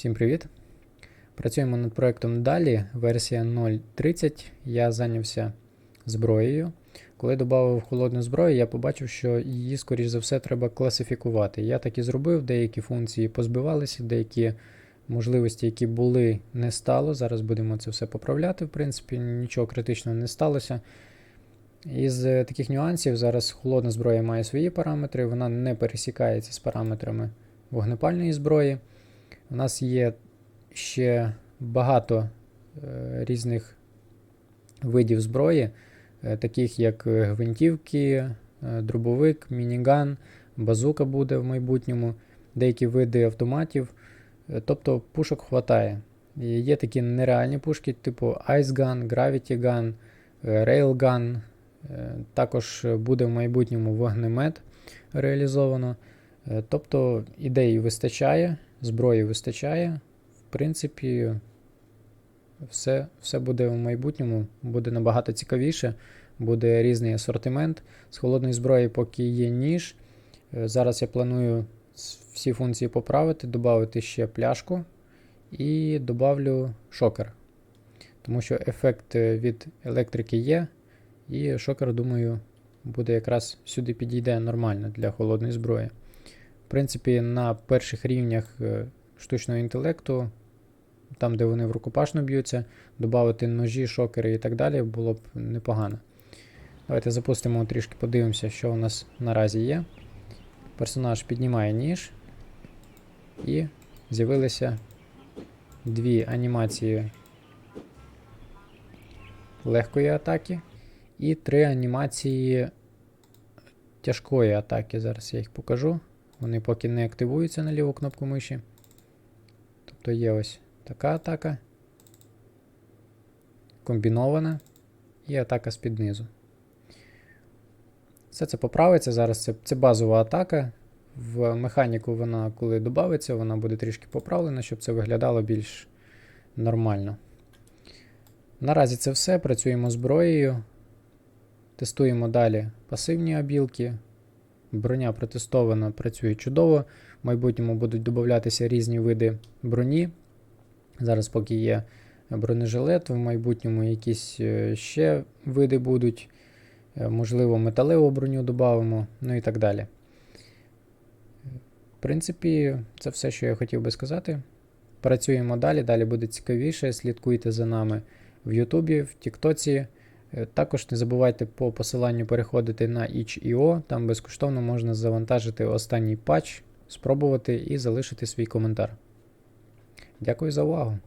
Всім привіт! Працюємо над проектом далі, версія 0.30. Я зайнявся зброєю. Коли додав холодну зброю, я побачив, що її, скоріш за все, треба класифікувати. Я так і зробив, деякі функції позбивалися, деякі можливості, які були, не стало. Зараз будемо це все поправляти. В принципі, нічого критичного не сталося. Із е, таких нюансів зараз холодна зброя має свої параметри, вона не пересікається з параметрами вогнепальної зброї. У нас є ще багато е, різних видів зброї, е, таких як е, гвинтівки, дробовик, мініган, базука буде в майбутньому, деякі види автоматів. Тобто пушок хватає. Є такі нереальні пушки, типу Ice Gun, Gravity Gun, Railgun. Е, Також буде в майбутньому вогнемет реалізовано. Тобто ідей вистачає, зброї вистачає. В принципі, все, все буде в майбутньому, буде набагато цікавіше, буде різний асортимент. З холодної зброї, поки є ніж. Е, Зараз я планую всі функції поправити, додати ще пляшку і додавлю шокер. Тому що ефект е, від електрики є, і шокер, думаю, буде якраз сюди підійде нормально для холодної зброї. В принципі, на перших рівнях е, штучного інтелекту, там, де вони в рукопашну б'ються, додати ножі, шокери і так далі було б непогано. Давайте запустимо трішки, подивимося, що у нас наразі є. Персонаж піднімає ніж, і з'явилися дві анімації легкої атаки і три анімації тяжкої атаки. Зараз я їх покажу. Вони поки не активуються на ліву кнопку миші. Тобто є ось така атака, комбінована і атака з-під низу. Все це поправиться. Зараз це, це базова атака. В механіку вона, коли додається, вона буде трішки поправлена, щоб це виглядало більш нормально. Наразі це все. Працюємо зброєю. Тестуємо далі пасивні обілки. Броня протестована, працює чудово. В майбутньому будуть додатися різні види броні. Зараз поки є бронежилет, в майбутньому якісь е, ще види будуть. Е, Можливо, металеву броню додамо, ну і так далі. В принципі, це все, що я хотів би сказати. Працюємо далі, далі буде цікавіше. Слідкуйте за нами в Ютубі, в Тіктоці. Е, Також не забувайте по посиланню переходити на itch.io, там безкоштовно можна завантажити останній патч, спробувати і залишити свій коментар. Дякую за увагу!